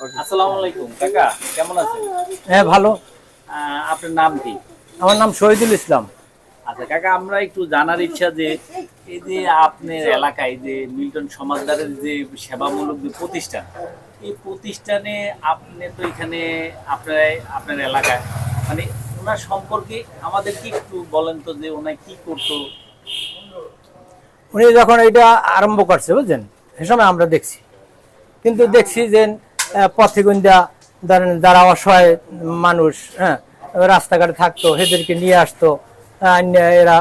আসসালামু আলাইকুম কাকা কেমন আছেন? হ্যাঁ ভালো। আহ, আপনার নাম কি? আমার নাম শহীদুল ইসলাম। আচ্ছা কাকা আমরা একটু জানার ইচ্ছা যে এই যে আপনার এলাকায় যে মিল্টন সমাজদারের যে সেবামূলক যে প্রতিষ্ঠান এই প্রতিষ্ঠানে আপনি তো এখানে আপনার আপনার এলাকায় মানে ওনার সম্পর্কে আমাদের কি একটু বলেন তো যে ওনার কি করতো। উনি যখন এটা আরম্ভ করছে বুঝছেন? সে সময় আমরা দেখছি। কিন্তু দেখছি যে আহ, পথে গুন্দা ধরেন যারা অসহায় মানুষ হ্যাঁ রাস্তাঘাটে থাকতো এদেরকে নিয়ে আসতো এরা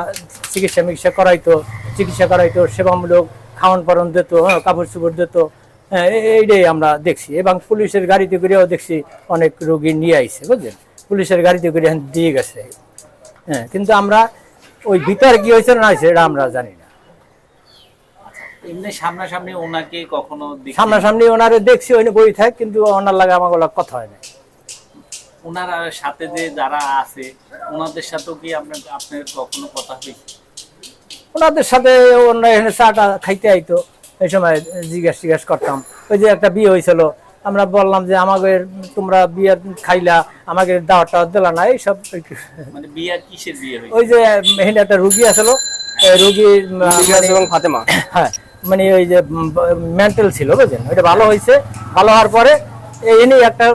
চিকিৎসা মিকিৎসা করাইতো চিকিৎসা করাইতো সেবামূলক খাওয়ান পরন দিত হ্যাঁ, কাপড় চোপড় দিত হ্যাঁ, এইটাই আমরা দেখছি। এবং পুলিশের গাড়িতে করেও দেখছি অনেক রোগী নিয়ে আইছে বুঝলেন? পুলিশের গাড়িতে করে দিয়ে গেছে। হ্যাঁ কিন্তু আমরা ওই ভিতরে কি হয়েছে না হয়েছে এটা আমরা জানি না। এমনি সামনাসামনি ওনাকে কখনো সামনাসামনি ওনারে দেখছি ওই বই থাক কিন্তু ওনার লাগে আমার কথা হয় না। ওনার সাথে যে যারা আছে ওনাদের সাথেও কি আপনার আপনার কখনো কথা হয়েছে? ওনাদের সাথে ওনারা এখানে চাটা খাইতে আইতো এই সময় জিজ্ঞাস জিজ্ঞাস করতাম। ওই যে একটা বিয়ে হয়েছিল আমরা বললাম যে আমাকে তোমরা বিয়ে খাইলা আমাকে দাওয়াত টাওয়াত দিলা না এইসব মানে বিয়ে কিসের বিয়ে ওই যে এখানে একটা রুগী আসলো রুগীর এবং ফাতেমা। হ্যাঁ মানে ওই যে মেন্টাল ছিল বুঝলেন? ওইটা ভালো হয়েছে। ভালো হওয়ার পরে এনে একটা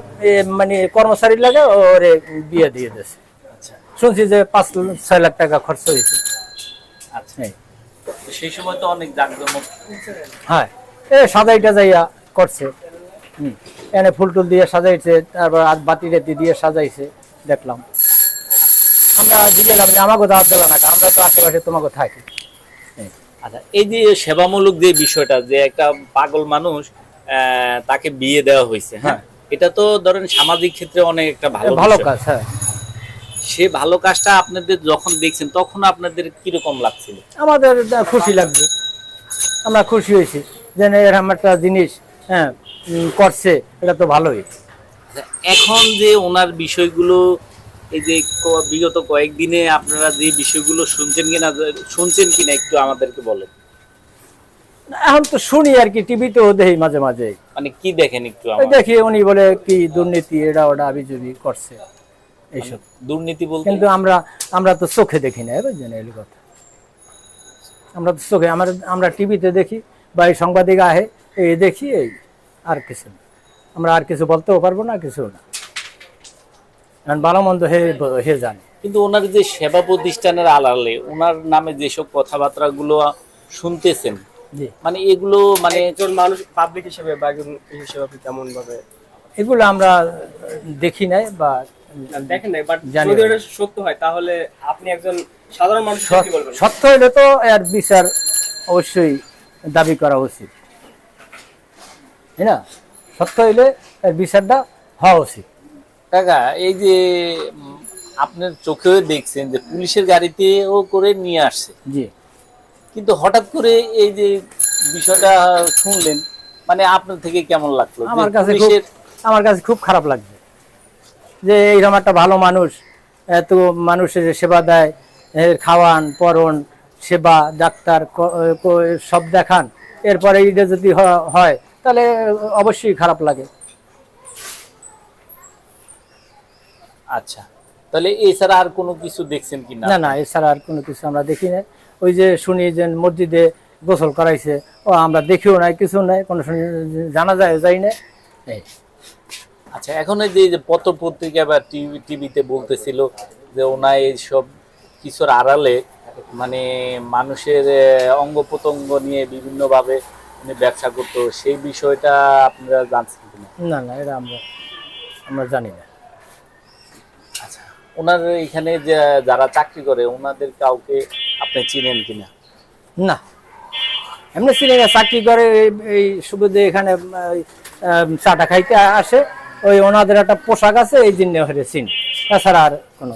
মানে কর্মচারী লাগে ওরে বিয়ে দিয়ে দিয়েছে। আচ্ছা। শুনছি যে পাঁচ ছয় লাখ টাকা খরচ হয়েছে। আচ্ছা। এই। সেই সময় তো অনেক জাঁকজমক। হ্যাঁ। এ সাজাইটা যাইয়া করছে। হুম। এনে ফুল টুল দিয়ে সাজাইছে তারপর আর বাতি টাতি দিয়ে সাজাইছে দেখলাম। আমরা জিজ্ঞেলাম যে আমাকে দাওয়াত দিল না আমরা তো আশেপাশে তোমাকে থাকি। আচ্ছা এই যে সেবামূলক যে বিষয়টা যে একটা পাগল মানুষ তাকে বিয়ে দেওয়া হয়েছে হ্যাঁ? এটা তো ধরেন সামাজিক ক্ষেত্রে অনেক একটা ভালো ভালো কাজ হ্যাঁ। সে ভালো কাজটা আপনাদের যখন দেখছেন তখন আপনাদের কীরকম লাগছিল? আমাদের খুশি লাগবে আমরা খুশি হয়েছি যে না, এরকম একটা জিনিস হ্যাঁ করছে এটা তো ভালোই। আচ্ছা, এখন যে ওনার বিষয়গুলো এই যে বিগত কয়েকদিনে আপনারা যে বিষয়গুলো শুনছেন কিনা শুনছেন কিনা একটু আমাদেরকে বলেন। এখন তো শুনি আর কি টিভিতেও দেখি মাঝে মাঝে। মানে কি দেখেন একটু দেখি উনি বলে কি দুর্নীতি এটা ওটা আবিজুবি করছে। এইসব। দুর্নীতি বলতে কিন্তু আমরা আমরা তো চোখে দেখি না বুঝছেন এই কথা। আমরা তো চোখে আমরা আমরা টিভিতে দেখি বা এই সাংবাদিক আহে এই দেখি এই আর কিছু না। আমরা আর কিছু বলতেও পারব না কিছু না। ভালো মন্দ হে হে জানে। কিন্তু ওনার যে সেবা প্রতিষ্ঠানের আলালে ওনার নামে যেসব কথাবার্তা গুলো শুনতেছেন মানে এগুলো মানে একজন মানুষ পাবলিক হিসেবে বা একজন হিসেবে আপনি কেমন ভাবে এগুলো আমরা দেখি নাই বা দেখেন না বাট জানি যদি এটা সত্য হয় তাহলে আপনি একজন সাধারণ মানুষ সৎ- কি বলবেন? সত্য হইলে তো এর বিচার অবশ্যই দাবি করা উচিত। তাই না? সত্য হইলে এর বিচারটা হওয়া উচিত। কাকা এই যে আপনার চোখেও দেখছেন যে পুলিশের গাড়িতেও করে নিয়ে আসছে। জি। কিন্তু হঠাৎ করে এই যে বিষয়টা শুনলেন মানে আপনার থেকে কেমন লাগল? আমার কাছে আমার কাছে খুব খারাপ লাগছে। যে এইরকম একটা ভালো মানুষ এত মানুষের সেবা দেয় খাওয়ান পরন সেবা ডাক্তার সব দেখান। এরপরে এটা যদি হয় তাহলে অবশ্যই খারাপ লাগে। আচ্ছা। তাহলে এছাড়া আর কোনো কিছু দেখছেন কি না? না না এছাড়া আর কোনো কিছু আমরা দেখি না ওই যে শুনি যে মসজিদে গোসল করাইছে ও আমরা দেখিও নাই কিছু নাই কোনো শুনি জানা যায় যাই না আচ্ছা এখন এই যে পত্র পত্রিকা বা টিভি টিভিতে বলতেছিল যে ওনার এইসব কিছুর আড়ালে মানে মানুষের অঙ্গ প্রত্যঙ্গ নিয়ে বিভিন্নভাবে উনি ব্যবসা করতো সেই বিষয়টা আপনারা জানছেন না না এটা আমরা আমরা জানি না। ওনার এখানে যে যারা চাকরি করে ওনাদের কাউকে আপনি চিনেন কিনা? না। এমনি চিনি না চাকরি করে এই- সুবিধে এখানে চাটা খাইতে আসে ওই ওনাদের একটা পোশাক আছে এই জন্য হয়ে চিনি। তাছাড়া আর কোনো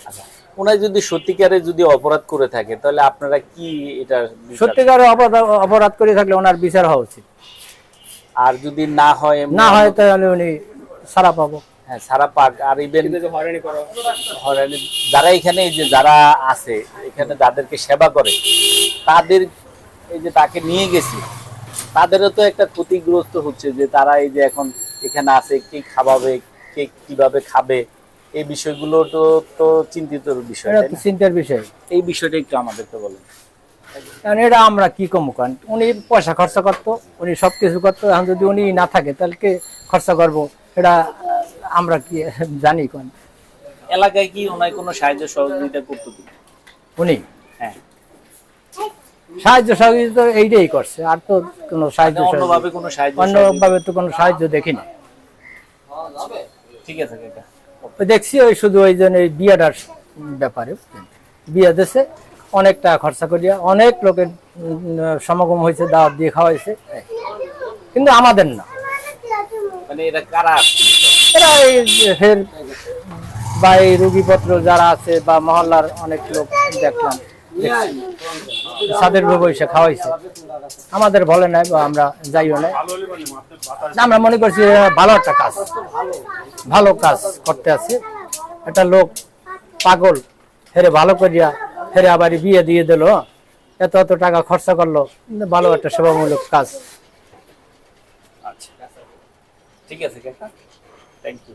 আচ্ছা ওনার যদি সত্যিকারে যদি অপরাধ করে থাকে তাহলে আপনারা কি এটা সত্যিকার অপরাধ অপরাধ করে থাকলে ওনার বিচার হওয়া উচিত। আর যদি না হয় না হয় তাহলে উনি সারা পাবো। হ্যাঁ সারা পাক আর ইভেন হয়রানি করা হয়রানি যারা এখানে এই যে যারা আছে এখানে যাদেরকে সেবা করে তাদের এই যে তাকে নিয়ে গেছি তাদেরও তো একটা ক্ষতিগ্রস্ত হচ্ছে যে তারা এই যে এখন এখানে আছে কে খাওয়াবে কে কীভাবে খাবে এই বিষয়গুলো তো তো চিন্তিত বিষয়? চিন্তার বিষয়। এই বিষয়টা একটু আমাদেরকে বলেন। কারণ এটা আমরা কি কম কারণ উনি পয়সা খরচা করতো উনি সব কিছু করতো এখন যদি উনি না থাকে তাহলে কে খরচা করব? এটা আমরা কি জানি কোন। এলাকায় কি ওনায় কোনো সাহায্য সহযোগিতা করতো? উনি? হ্যাঁ। সাহায্য সহযোগিতা এইটাই করছে আর তো কোনো সাহায্য মানে অন্যভাবে কোনো সাহায্য অন্যভাবে তো কোনো সাহায্য দেখিনি। ঠিক আছে দেখছি ওই শুধু ওই জন্য এই বিয়েটার ব্যাপারে। বিয়ে দেশে অনেক টাকা খরচা করিয়া অনেক লোকের সমাগম হয়েছে দাওয়াত দিয়ে খাওয়াইছে। কিন্তু আমাদের না। মানে এটা কারা? এরা বা এই রুগীপত্র যারা আছে বা মহল্লার অনেক লোক দেখলাম। আমাদের বলে নাই বা আমরা যাইও নাই। আমরা মনে করছি ভালো একটা কাজ। ভালো কাজ করতে আছে। একটা লোক পাগল, হেরে ভালো করিয়া হেরে আবার বিয়ে দিয়ে দিল। এত এত টাকা খরচা করল। ভালো একটা সেবামূলক কাজ। ঠিক আছে কাকা। Thank you